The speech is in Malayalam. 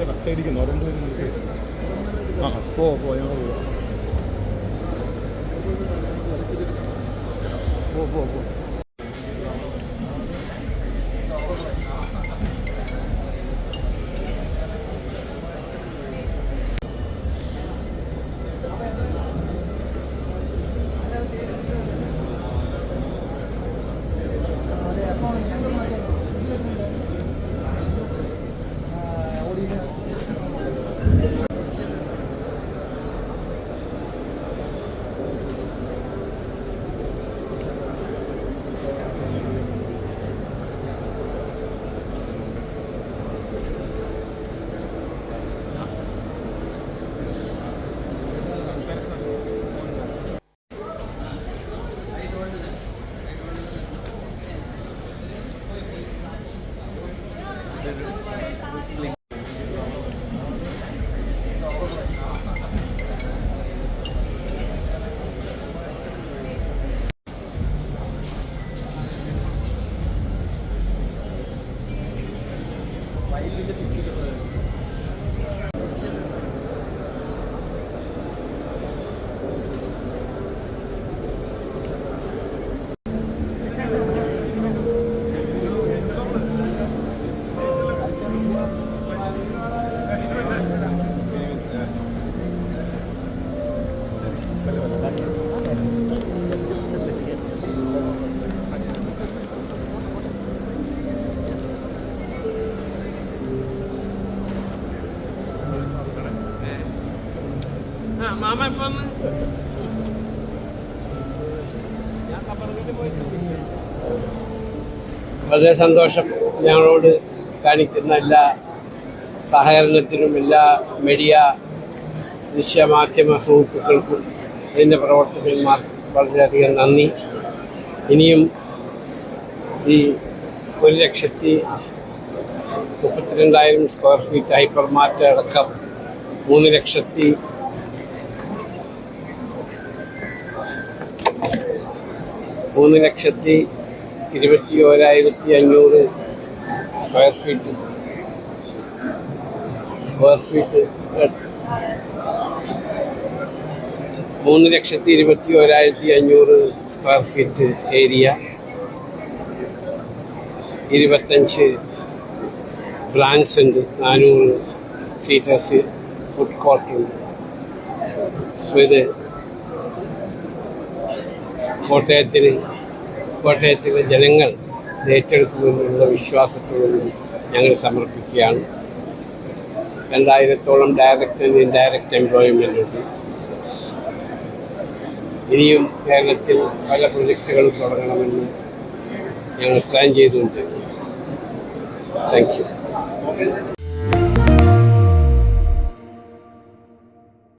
side ഇരിക്കുന്നു. രണ്ട് പേരും ആ പോ പോ ഞങ്ങൾ പോവാം. പോ പോ പോ. There. മാമ ഇപ്പൊ വളരെ സന്തോഷം ഞങ്ങളോട് കാണിക്കുന്ന എല്ലാ സഹകരണത്തിനും എല്ലാ മീഡിയ ദൃശ്യമാധ്യമ സുഹൃത്തുക്കൾക്കും ഇതിന്റെ പ്രവർത്തകന്മാർക്കും വളരെയധികം നന്ദി. ഇനിയും ഈ ഒരു ലക്ഷത്തി മുപ്പത്തിരണ്ടായിരം സ്ക്വയർ ഫീറ്റ് ഹൈപ്പർ മാറ്റ് അടക്കം മൂന്ന് ലക്ഷത്തി മൂന്ന് ലക്ഷത്തി ഇരുപത്തി ഓരായിരത്തി അഞ്ഞൂറ് സ്ക്വയർ ഫീറ്റ് സ്ക്വയർ ഫീറ്റ് മൂന്ന് ലക്ഷത്തി ഇരുപത്തി ഓരായിരത്തി അഞ്ഞൂറ് സ്ക്വയർ ഫീറ്റ് ഏരിയ ഇരുപത്തഞ്ച് ബ്രാഞ്ച് ഉണ്ട്. നാനൂറ് സീറ്റേഴ്സ് ഫുഡ് കോർട്ടുണ്ട് ഇത് കോട്ടയത്തിന് കോട്ടയത്തിലെ ജനങ്ങൾ ഏറ്റെടുക്കുമെന്നുള്ള വിശ്വാസത്തോടും ഞങ്ങൾ സമർപ്പിക്കുകയാണ്. രണ്ടായിരത്തോളം ഡയറക്റ്റ് ആൻഡ് ഇൻഡയറക്റ്റ് എംപ്ലോയ്മെന്റ് ഉണ്ട്. ഇനിയും കേരളത്തിൽ പല പ്രൊജക്റ്റുകളും തുടങ്ങണമെന്ന് ഞങ്ങൾ പ്ലാൻ ചെയ്തുകൊണ്ട് താങ്ക് യു